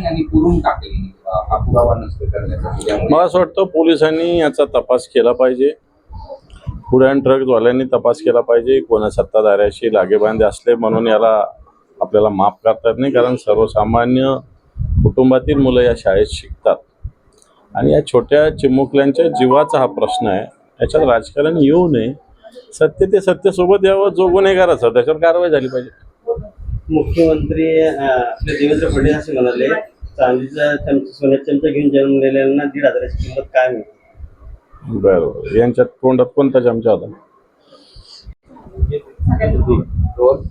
आणि पुरून टाकली हा पुरावा करण्याचा मला असं वाटतं पोलिसांनी याचा तपास केला पाहिजे. फूड अँड ड्रग्जवाल्यांनी तपास केला पाहिजे. कोणा सत्ताधाऱ्याशी लागेबांधे असले म्हणून याला आपल्याला माफ करता येत नाही कारण सर्वसामान्य कुटुंबातील मुलं या शाळेत शिकतात. आणि या छोट्या चिमुकल्यांच्या जीवाचा हा प्रश्न आहे. याच्यात राजकारण येऊ नये. सत्य ते सत्यसोबत यावं जो गुन्हेगार असं त्याच्यावर कारवाई झाली पाहिजे. मुख्यमंत्री आपले देवेंद्र फडणवीस असे म्हणाले चांदीचा चमचा सोन्याचा चमचा घेऊन जन्मलेल्यांना दीड हजाराची किंमत काय मिळते बरं बरं यांच्यात तोंडात कोणता चमचा होता? रोज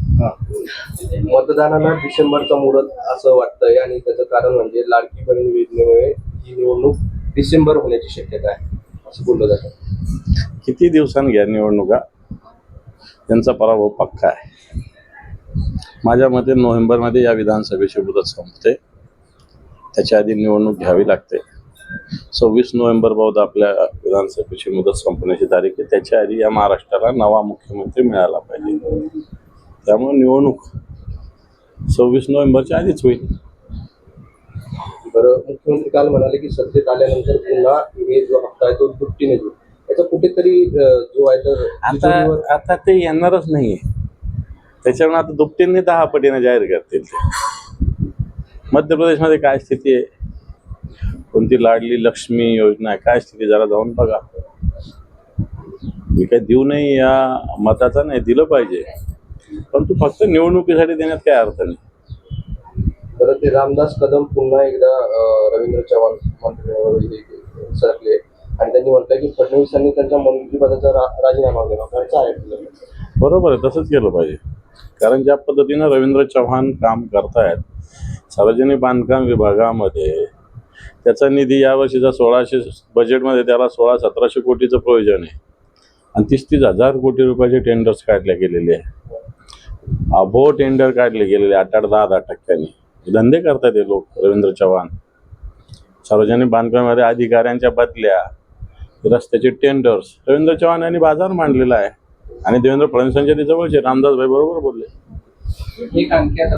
मतदानाला डिसेंबरचा मुहूर्त असं वाटतंय आणि त्याचं कारण म्हणजे लाडकी बहीण योजनेमुळे ही निवडणूक डिसेंबर होण्याची शक्यता आहे असं बोललं जातं. किती दिवसांनी घ्या निवडणुका? त्यांचा पराभव पक्का आहे. माझ्या मते नोव्हेंबरमध्ये या विधानसभेची मुदत संपते. त्याच्या आधी निवडणूक घ्यावी लागते. सव्वीस नोव्हेंबर बहुत आपल्या विधानसभेची मुदत संपण्याची तारीख आहे. त्याच्या आधी या महाराष्ट्राला नवा मुख्यमंत्री मिळाला पाहिजे. त्यामुळे निवडणूक सव्वीस नोव्हेंबरच्या आधीच होईल. बरं मुख्यमंत्री काल म्हणाले की सत्तेत आल्यानंतर पुन्हा हे जो हप्ता आहे तो दुपटीने याचा कुठेतरी जो आहे तर आता आता ते येणारच नाहीये. त्याच्यामुळे आता दुपटींनी दहा पटीने जाहीर करतील ते. मध्य प्रदेशमध्ये काय स्थिती आहे? कोणती लाडली लक्ष्मी योजना आहे? काय स्थिती जरा जाऊन बघा. मी काय देऊ नाही या मताचा नाही दिलं पाहिजे. परंतु फक्त निवडणुकीसाठी देण्यात काय अर्थ नाही. बरं ते रामदास कदम पुन्हा एकदा रवींद्र चव्हाण मंत्रिमंडळामध्ये सरकले. आणि त्यांनी म्हटलं की फडणवीसांनी त्यांच्या मंत्रिपदाचा राजीनामा घ्यावा. खर्च आहे. आपल्याला. बरोबर आहे तसंच केलं पाहिजे. कारण ज्या पद्धतीनं रवींद्र चव्हाण काम करतायत सार्वजनिक बांधकाम विभागामध्ये त्याचा निधी यावर्षीचा सोळाशे बजेटमध्ये त्याला सोळा सतराशे कोटीचं प्रयोजन आहे. आणि तीस तीस हजार कोटी रुपयाचे टेंडर्स काढले गेलेले आहे अभो टेंडर काढले गेलेले आठ आठ दहा दहा टक्क्यांनी. धंदे करतात हे लोक रवींद्र चव्हाण. सार्वजनिक बांधकामामध्ये अधिकाऱ्यांच्या बदल्या रस्त्याचे टेंडर्स रवींद्र चव्हाण यांनी बाजार मांडलेला आहे. आणि देवेंद्र फडणवीसांच्या ते जवळचे रामदास भाई बरोबर बोलले